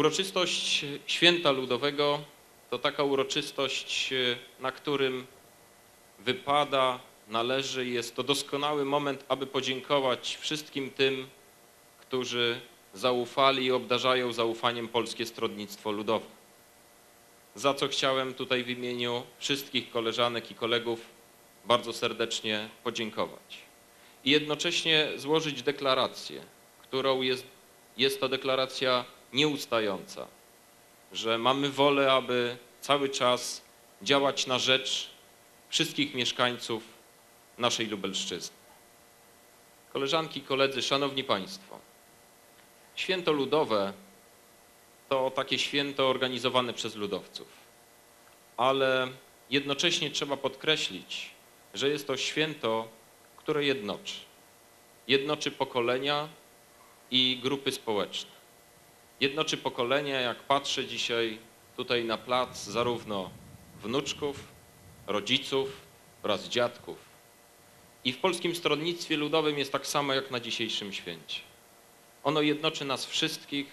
Uroczystość Święta Ludowego to taka uroczystość, na którym wypada, należy, jest to doskonały moment, aby podziękować wszystkim tym, którzy zaufali i obdarzają zaufaniem Polskie Stronnictwo Ludowe. Za co chciałem tutaj w imieniu wszystkich koleżanek i kolegów bardzo serdecznie podziękować. I jednocześnie złożyć deklarację, którą jest, jest to deklaracja nieustająca, że mamy wolę, aby cały czas działać na rzecz wszystkich mieszkańców naszej Lubelszczyzny. Koleżanki, koledzy, szanowni państwo, święto ludowe to takie święto organizowane przez ludowców, ale jednocześnie trzeba podkreślić, że jest to święto, które jednoczy. Jednoczy pokolenia i grupy społeczne. Jednoczy pokolenia, jak patrzę dzisiaj tutaj na plac, zarówno wnuczków, rodziców oraz dziadków. I w Polskim Stronnictwie Ludowym jest tak samo jak na dzisiejszym święcie. Ono jednoczy nas wszystkich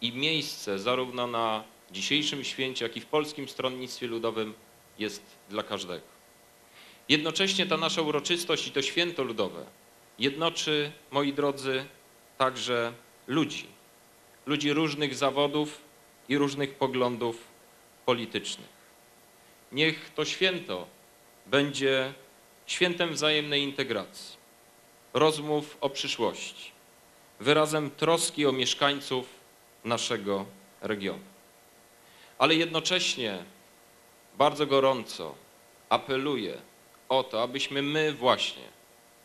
i miejsce zarówno na dzisiejszym święcie, jak i w Polskim Stronnictwie Ludowym jest dla każdego. Jednocześnie ta nasza uroczystość i to święto ludowe jednoczy, moi drodzy, także ludzi. Ludzi różnych zawodów i różnych poglądów politycznych. Niech to święto będzie świętem wzajemnej integracji, rozmów o przyszłości, wyrazem troski o mieszkańców naszego regionu. Ale jednocześnie bardzo gorąco apeluję o to, abyśmy my właśnie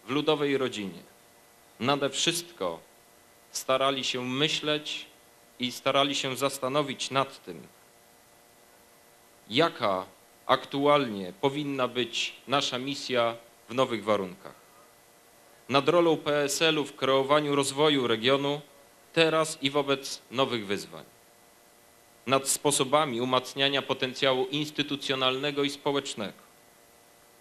w ludowej rodzinie nade wszystko starali się myśleć i starali się zastanowić nad tym, jaka aktualnie powinna być nasza misja w nowych warunkach. Nad rolą PSL-u w kreowaniu rozwoju regionu teraz i wobec nowych wyzwań. Nad sposobami umacniania potencjału instytucjonalnego i społecznego.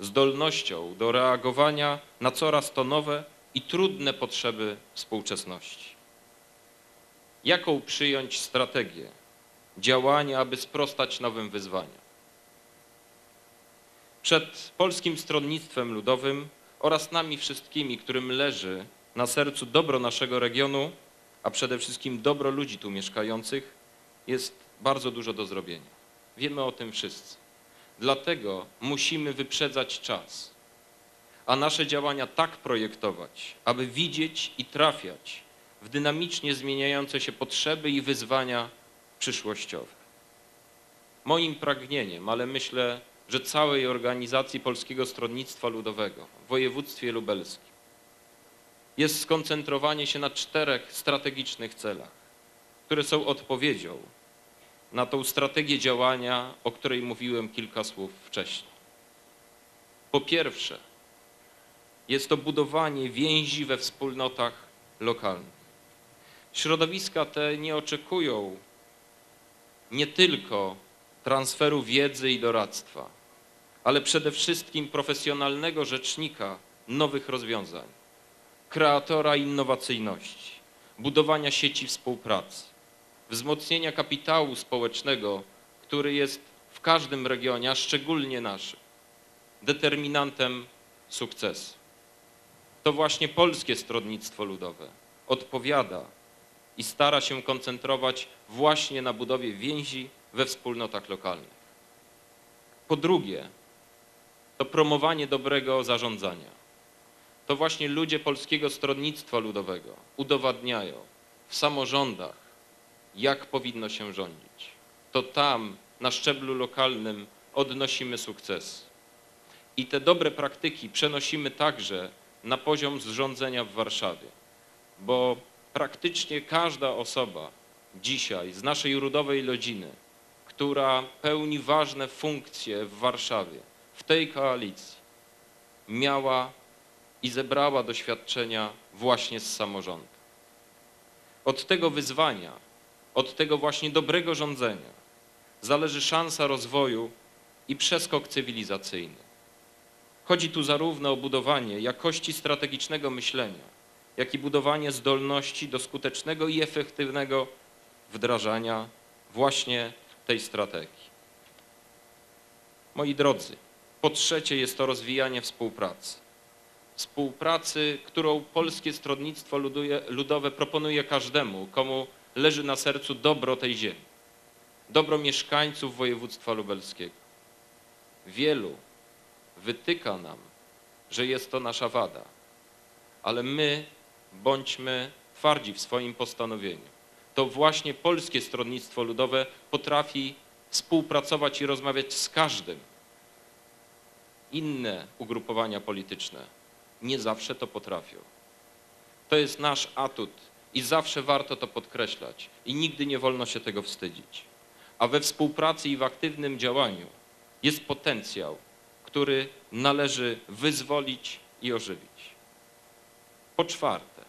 Zdolnością do reagowania na coraz to nowe i trudne potrzeby współczesności. Jaką przyjąć strategię działania, aby sprostać nowym wyzwaniom? Przed Polskim Stronnictwem Ludowym oraz nami wszystkimi, którym leży na sercu dobro naszego regionu, a przede wszystkim dobro ludzi tu mieszkających, jest bardzo dużo do zrobienia. Wiemy o tym wszyscy. Dlatego musimy wyprzedzać czas, a nasze działania tak projektować, aby widzieć i trafiać w dynamicznie zmieniające się potrzeby i wyzwania przyszłościowe. Moim pragnieniem, ale myślę, że całej organizacji Polskiego Stronnictwa Ludowego w województwie lubelskim jest skoncentrowanie się na czterech strategicznych celach, które są odpowiedzią na tą strategię działania, o której mówiłem kilka słów wcześniej. Po pierwsze, jest to budowanie więzi we wspólnotach lokalnych. Środowiska te nie oczekują nie tylko transferu wiedzy i doradztwa, ale przede wszystkim profesjonalnego rzecznika nowych rozwiązań, kreatora innowacyjności, budowania sieci współpracy, wzmocnienia kapitału społecznego, który jest w każdym regionie, a szczególnie naszym, determinantem sukcesu. To właśnie Polskie Stronnictwo Ludowe odpowiada i stara się koncentrować właśnie na budowie więzi we wspólnotach lokalnych. Po drugie, to promowanie dobrego zarządzania. To właśnie ludzie Polskiego Stronnictwa Ludowego udowadniają w samorządach, jak powinno się rządzić. To tam, na szczeblu lokalnym, odnosimy sukces. I te dobre praktyki przenosimy także na poziom zrządzenia w Warszawie, bo praktycznie każda osoba dzisiaj z naszej rudowej rodziny, która pełni ważne funkcje w Warszawie, w tej koalicji, miała i zebrała doświadczenia właśnie z samorządu. Od tego wyzwania, od tego właśnie dobrego rządzenia zależy szansa rozwoju i przeskok cywilizacyjny. Chodzi tu zarówno o budowanie jakości strategicznego myślenia, jak i budowanie zdolności do skutecznego i efektywnego wdrażania właśnie tej strategii. Moi drodzy, po trzecie jest to rozwijanie współpracy. Współpracy, którą Polskie Stronnictwo Ludowe proponuje każdemu, komu leży na sercu dobro tej ziemi, dobro mieszkańców województwa lubelskiego. Wielu wytyka nam, że jest to nasza wada, ale my bądźmy twardzi w swoim postanowieniu. To właśnie Polskie Stronnictwo Ludowe potrafi współpracować i rozmawiać z każdym. Inne ugrupowania polityczne nie zawsze to potrafią. To jest nasz atut i zawsze warto to podkreślać i nigdy nie wolno się tego wstydzić. A we współpracy i w aktywnym działaniu jest potencjał, który należy wyzwolić i ożywić. Po czwarte,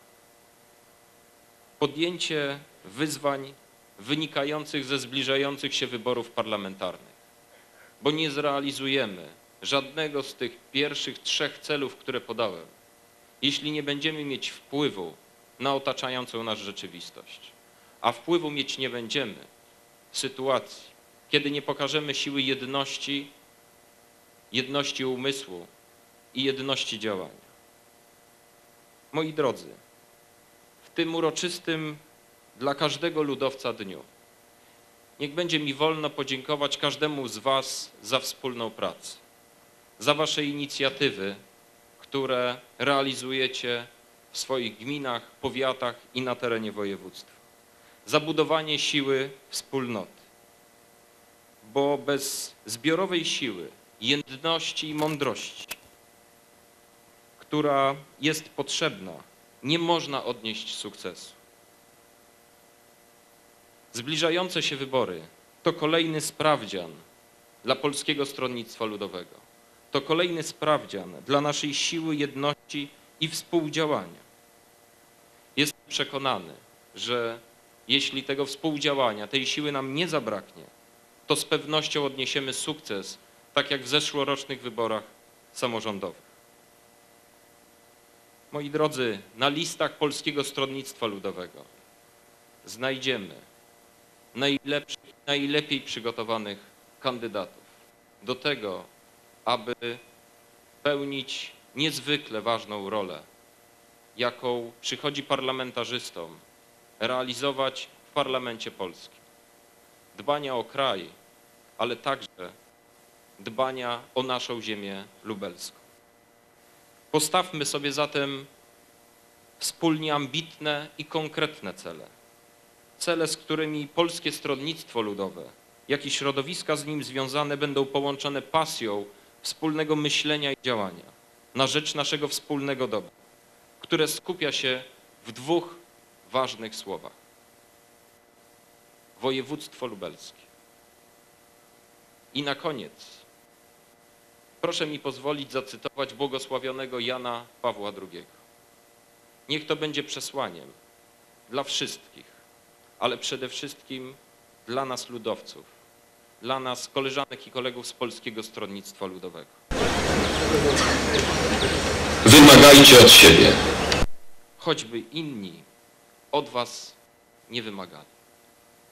podjęcie wyzwań wynikających ze zbliżających się wyborów parlamentarnych, bo nie zrealizujemy żadnego z tych pierwszych trzech celów, które podałem, jeśli nie będziemy mieć wpływu na otaczającą nas rzeczywistość. A wpływu mieć nie będziemy w sytuacji, kiedy nie pokażemy siły jedności, jedności umysłu i jedności działania. Moi drodzy, w tym uroczystym dla każdego ludowca dniu niech będzie mi wolno podziękować każdemu z Was za wspólną pracę, za Wasze inicjatywy, które realizujecie w swoich gminach, powiatach i na terenie województwa, za budowanie siły wspólnoty, bo bez zbiorowej siły, jedności i mądrości, która jest potrzebna, nie można odnieść sukcesu. Zbliżające się wybory to kolejny sprawdzian dla Polskiego Stronnictwa Ludowego. To kolejny sprawdzian dla naszej siły jedności i współdziałania. Jestem przekonany, że jeśli tego współdziałania, tej siły nam nie zabraknie, to z pewnością odniesiemy sukces, tak jak w zeszłorocznych wyborach samorządowych. Moi drodzy, na listach Polskiego Stronnictwa Ludowego znajdziemy najlepszych, najlepiej przygotowanych kandydatów do tego, aby pełnić niezwykle ważną rolę, jaką przychodzi parlamentarzystom realizować w parlamencie polskim. Dbania o kraj, ale także dbania o naszą ziemię lubelską. Postawmy sobie zatem wspólnie ambitne i konkretne cele. Cele, z którymi Polskie Stronnictwo Ludowe, jak i środowiska z nim związane będą połączone pasją wspólnego myślenia i działania na rzecz naszego wspólnego dobra, które skupia się w dwóch ważnych słowach. Województwo lubelskie. I na koniec proszę mi pozwolić zacytować błogosławionego Jana Pawła II. Niech to będzie przesłaniem dla wszystkich, ale przede wszystkim dla nas ludowców, dla nas koleżanek i kolegów z Polskiego Stronnictwa Ludowego. Wymagajcie od siebie. Choćby inni od was nie wymagali.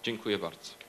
Dziękuję bardzo.